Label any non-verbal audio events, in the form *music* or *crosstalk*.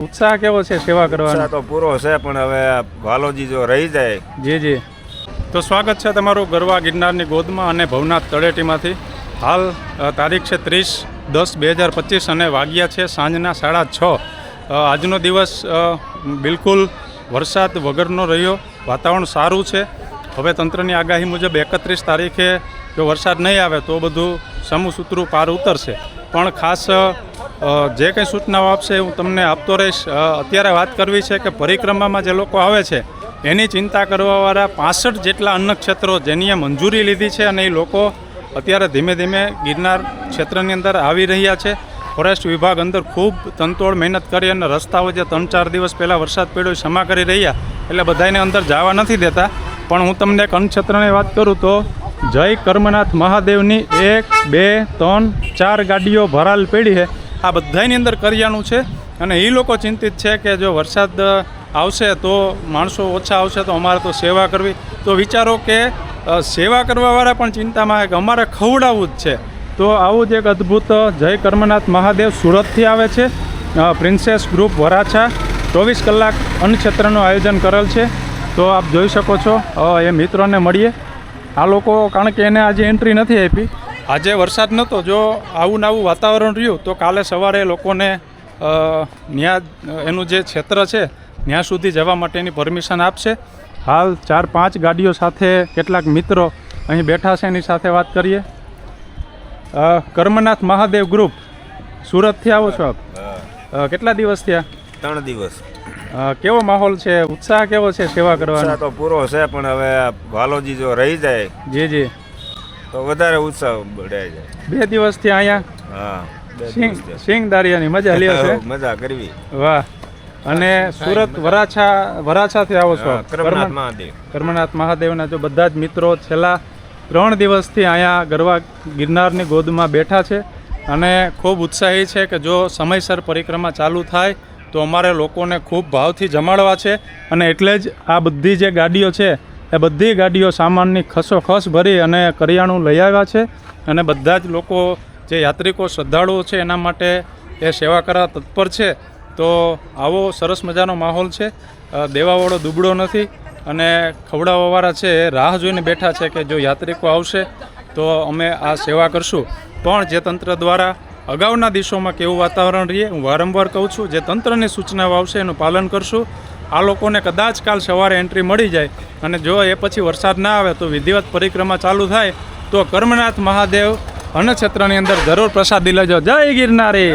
ઉત્સાહ કેવો છે સેવા કરવાનો? તો પૂરો છે પણ હવે વાલોજી જો રહી જાય. જી જી. તો સ્વાગત છે તમારું ગરવા ગિરનારની ગોદમાં અને ભવનાથ તળેટીમાંથી. હાલ તારીખ છે ત્રીસ દસ બે હજાર પચીસ અને વાગ્યા છે સાંજના સાડા છ. આજનો દિવસ બિલકુલ વરસાદ વગરનો રહ્યો. વાતાવરણ સારું છે. હવે તંત્રની આગાહી મુજબ એકત્રીસ તારીખે જો વરસાદ નહીં આવે તો બધું સમૂહસૂત્રું પાર ઉતરશે. પણ ખાસ જે કંઈ સૂચનાઓ આપશે હું તમને આપતો રહીશ. અત્યારે વાત કરવી છે કે પરિક્રમામાં જે લોકો આવે છે, એની ચિંતા કરવાવાળા પાસઠ જેટલા અન્ન ક્ષેત્રો જેની મંજૂરી લીધી છે અને એ લોકો અત્યારે ધીમે ધીમે ગિરનાર ક્ષેત્રની અંદર આવી રહ્યા છે. ફોરેસ્ટ વિભાગ અંદર ખૂબ તનતોડ મહેનત કરી અને રસ્તાઓ જે ત્રણ ચાર દિવસ પહેલાં વરસાદ પડ્યો ક્ષમા કરી રહ્યા, એટલે બધાને અંદર જવા નથી દેતા. પણ હું તમને એક ક્ષેત્રની વાત કરું તો જય કર્મનાથ મહાદેવની એક, બે, ત્રણ, ચાર ગાડીઓ ભરાલ પડી છે. આ બધાની અંદર કરિયાણું છે અને એ લોકો ચિંતિત છે કે જો વરસાદ આવશે તો માણસો ઓછા આવશે તો અમારે તો સેવા કરવી. તો વિચારો કે સેવા કરવાવાળા પણ ચિંતામાં કે અમારે ખવડાવવું જ છે. તો આવું જ એક અદ્ભુત જય કર્મનાથ મહાદેવ સુરતથી આવે છે. Princess group Varachha. ચોવીસ કલાક અન્ન ક્ષેત્રનું આયોજન કરેલ છે. તો આપ જોઈ શકો છો. એ મિત્રોને મળીએ. આ લોકો, કારણ કે એને આજે એન્ટ્રી નથી આપી આજે વરસાદ નહોતો જો આવું ને આવું વાતાવરણ રહ્યું તો કાલે સવારે લોકોને ત્યાં ન્યા એનું જે ક્ષેત્ર છે ત્યાં સુધી જવા માટેની પરમિશન આપશે. હાલ ચાર પાંચ ગાડીઓ સાથે કેટલાક મિત્રો અહીં બેઠા છે એની સાથે વાત કરીએ. કર્મનાથ મહાદેવ ગ્રુપ સુરતથી આવો છો આપ? કેટલા દિવસ થયા? ત્રણ દિવસ. કેવો માહોલ છે? ઉત્સાહ કેવો છે સેવા કરવાનો? તો પૂરો છે પણ હવે વાલોજી જો રહી જાય જી જી. તો વધારે ઉત્સાહ બઢાઈ છે બે દિવસથી અહીંયા હા સિંગ દિવસ દારિયાની મજા લ્યો છે. *laughs* મજા કરવી. વાહ. અને સુરત વરાછા વરાછાથી આવો છો? કર્મનાથ મહાદેવ. કર્મનાથ મહાદેવના જો બધા જ મિત્રો છેલ્લા ત્રણ દિવસથી અહીંયા ગરવા ગિરનારની ગોદમાં બેઠા છે અને ખૂબ ઉત્સાહી છે કે જો સમયસર પરિક્રમા ચાલુ થાય તો અમારે લોકોને ખૂબ ભાવથી જમાડવા છે અને એટલે જ આ બધી જે ગાડીઓ છે એ બધી ગાડીઓ સામાનની ખસોખસ ભરી અને કરિયાણું લઈ આવ્યા છે અને બધા જ લોકો, જે યાત્રિકો શ્રદ્ધાળુઓ છે, એના માટે એ સેવા કરવા તત્પર છે. તો આવો સરસ મજાનો માહોલ છે. દેવાવાળો દુબળો નથી અને ખવડાવવાવાળા છે, એ રાહ જોઈને બેઠા છે કે જો યાત્રિકો આવશે તો અમે આ સેવા કરશું. પણ જે તંત્ર દ્વારા અગાઉના દિવસોમાં કેવું વાતાવરણ રહીએ, હું વારંવાર કહું છું, જે તંત્રની સૂચનાઓ આવશે એનું પાલન કરશું. આ લોકોને કદાચ કાલ સવારે એન્ટ્રી મળી જાય અને જો એ પછી વરસાદ ના આવે તો વિધિવત પરિક્રમા ચાલુ થાય, તો કર્મનાથ મહાદેવ અન્નક્ષેત્રની અંદર જરૂર પ્રસાદી લેજો જય ગિરનારી!